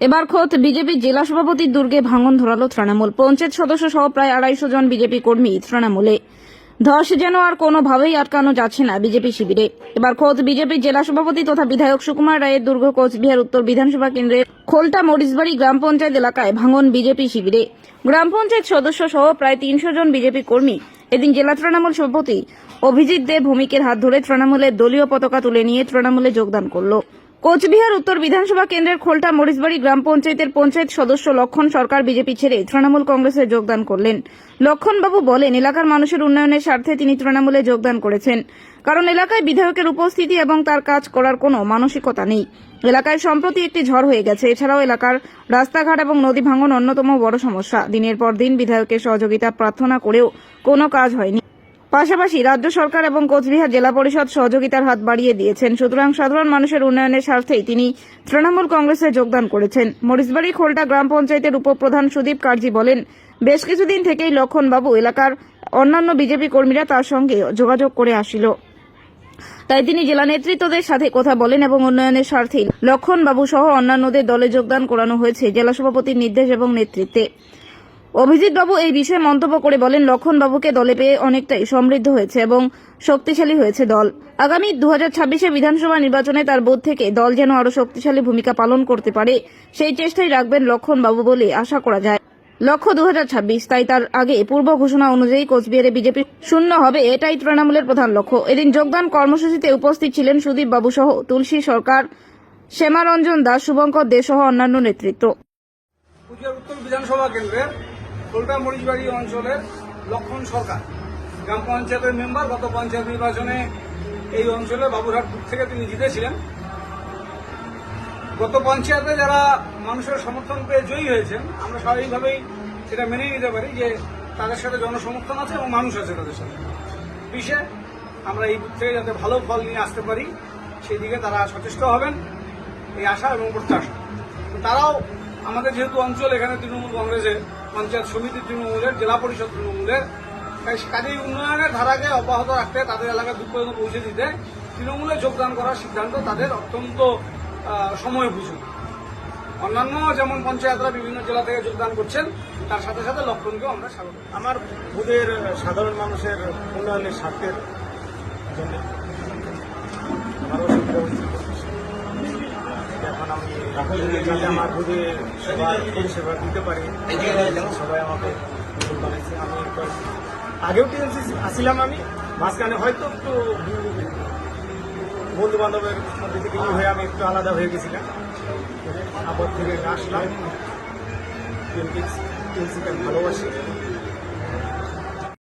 এবার খোদ বিজেপি জেলা সভাপতির দুর্গে ভাঙন ধরালো তৃণমূল। পঞ্চায়েত সদস্য সহ প্রায় আড়াইশো জন বিজেপি কর্মী তৃণমূলে। ধস যেন আর কোনোভাবেই আটকানো যাচ্ছে না বিজেপি শিবিরে। এবার খোদ বিজেপির জেলা সভাপতি তথা বিধায়ক সুকুমার রায়ের দুর্গ কোচবিহার উত্তর বিধানসভা কেন্দ্রের খোলটা মরিচবাড়ি গ্রাম পঞ্চায়েত এলাকায় ভাঙন বিজেপি শিবিরে। গ্রাম পঞ্চায়েত সদস্য সহ প্রায় তিনশো জন বিজেপি কর্মী। এদিন জেলা তৃণমূল সভাপতি অভিজিৎ দেব ভূমিকের হাত ধরে তৃণমূলের দলীয় পতাকা তুলে নিয়ে তৃণমূলে যোগদান করল। কোচবিহার উত্তর বিধানসভা কেন্দ্রের খোলটা মরিচবাড়ি গ্রাম পঞ্চায়েতের পঞ্চায়েত সদস্য লক্ষণ সরকার বিজেপি ছেড়ে তৃণমূল কংগ্রেসে যোগদান করলেন। লক্ষণবাবু বলেন, এলাকার মানুষের উন্নয়নের স্বার্থে তিনি তৃণমূলে যোগদান করেছেন। কারণ এলাকায় বিধায়কের উপস্থিতি এবং তার কাজ করার কোনো মানসিকতা নেই। এলাকায় সম্প্রতি একটি ঝড় হয়ে গেছে। এছাড়াও এলাকার রাস্তাঘাট এবং নদী ভাঙন অন্যতম বড় সমস্যা। দিনের পর দিন বিধায়কের সহযোগিতা প্রার্থনা করেও কোনো কাজ হয়নি। পাশাপাশি রাজ্য সরকার এবং কোচবিহার জেলা পরিষদ সহযোগিতার হাত বাড়িয়ে দিয়েছেন। সুতরাং সাধারণ মানুষের উন্নয়নের স্বার্থেই তিনি তৃণমূল কংগ্রেসে যোগদান করেছেন। মরিচবাড়ি খোলটা গ্রাম পঞ্চায়েতের উপপ্রধান সুদীপ কার্জি বলেন, বেশ কিছুদিন থেকেই লক্ষণবাবু এলাকার অন্যান্য বিজেপি কর্মীরা তার সঙ্গে যোগাযোগ করে আসিল তাই তিনি জেলা নেতৃত্বদের সাথে কথা বলেন এবং উন্নয়নের স্বার্থে লক্ষণবাবু সহ অন্যান্যদের দলে যোগদান করানো হয়েছে। জেলা সভাপতির নির্দেশ এবং নেতৃত্বে অভিজিৎ বাবু এই বিষয়ে মন্তব্য করে বলেন লক্ষণ বাবুকে দলে পেয়ে অনেকটাই সমৃদ্ধ হয়েছে এবং শক্তিশালী হয়েছে দল। আগামী দু হাজার বিধানসভা নির্বাচনে তার বোধ থেকে দল যেন আরও শক্তিশালী ভূমিকা পালন করতে পারে, সেই চেষ্টাই রাখবেন লক্ষণ বাবু বলে আশা করা যায়। লক্ষ্য দু হাজার ছাব্বিশ, তাই তার আগে পূর্ব ঘোষণা অনুযায়ী কোচবিহারে বিজেপি শূন্য হবে, এটাই তৃণমূলের প্রধান লক্ষ্য। এদিন যোগদান কর্মসূচিতে উপস্থিত ছিলেন সুদীপ বাবু সহ তুলসী সরকার, শ্যামারঞ্জন দাস, শুভঙ্কর দে সহ অন্যান্য নেতৃত্ব। উত্তর বিধানসভা কলটা মরিচবাড়ি অঞ্চলের লক্ষণ সরকার। গ্রাম পঞ্চায়েতের মেম্বার গত পঞ্চায়েত নির্বাচনে এই অঞ্চলে বাবুরহাট বুথ থেকে তিনি জিতেছিলেন। গত পঞ্চায়েতে যারা মানুষের সমর্থন পেয়ে জয়ী হয়েছেন, আমরা স্বাভাবিকভাবেই সেটা মেনে নিতে পারি যে তাদের সাথে জনসমর্থন আছে এবং মানুষ আছে তাদের সাথে। বিশেষ আমরা এই বুথ থেকে যাতে ভালো ফল নিয়ে আসতে পারি সেই দিকে তারা সচেষ্ট হবেন। এই আশা এবং প্রত্যাশা। তারাও আমাদের যেহেতু অঞ্চল, এখানে তৃণমূল কংগ্রেসের পঞ্চায়েত সমিতি তৃণমূলের, জেলা পরিষদ তৃণমূলের। কাজেই উন্নয়নের ধারাকে অব্যাহত রাখতে তাদের এলাকায় দুঃখ পৌঁছে দিতে তৃণমূলে যোগদান করার সিদ্ধান্ত তাদের অত্যন্ত সময় বুঝুন অন্যান্য যেমন পঞ্চায়েতরা বিভিন্ন জেলা থেকে যোগদান করছেন, তার সাথে সাথে লক্ষণকেও আমরা স্বাগত আমার বুধের সাধারণ মানুষের উন্নয়নের স্বার্থের জন্য দিতে পারি সবাই আমাকে আগেও টিএমসি আসিলাম আমি, মাঝখানে হয়তো একটু বন্ধু বান্ধবের মধ্যে থেকে হয়ে আমি একটু আলাদা হয়ে গেছিলাম। আবার থেকে আসলাম। টিএমসিকে ভালোবাসি।